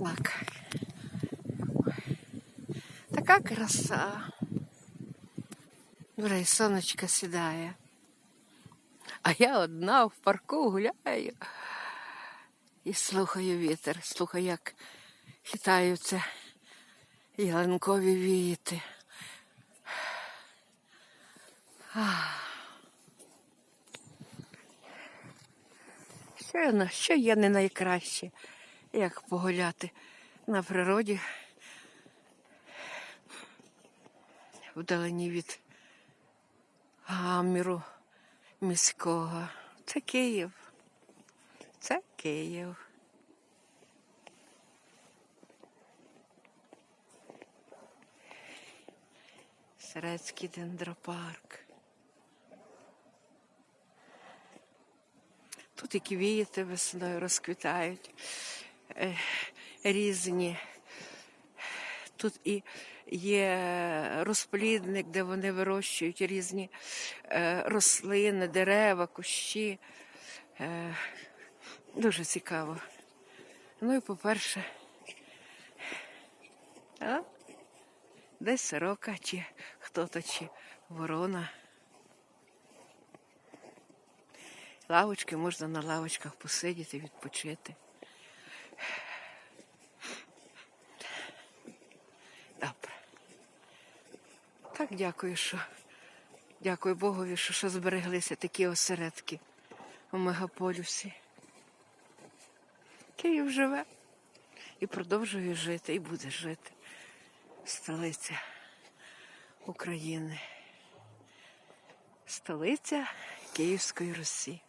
Так. Така краса. Вже сонечко сідає. А я одна в парку гуляю і слухаю вітер, слухаю, як хитаються ялинкові віти. Що, я що є не найкраще, як погуляти на природі, вдалині від гаміру міського. Це Київ. Це Київ. Серецький дендропарк. Тут і квіти весною розквітають різні. Тут і є розплідник, де вони вирощують різні е, рослини, дерева, кущі. Е, дуже цікаво. Ну і по-перше, десь сорока, чи хто-то, чи ворона. Лавочки можна на лавочках посидіти, відпочити. Так дякую, що дякую Богові, що, що збереглися такі осередки у мегаполюсі. Київ живе і продовжує жити, і буде жити. Столиця України. Столиця Київської Русі.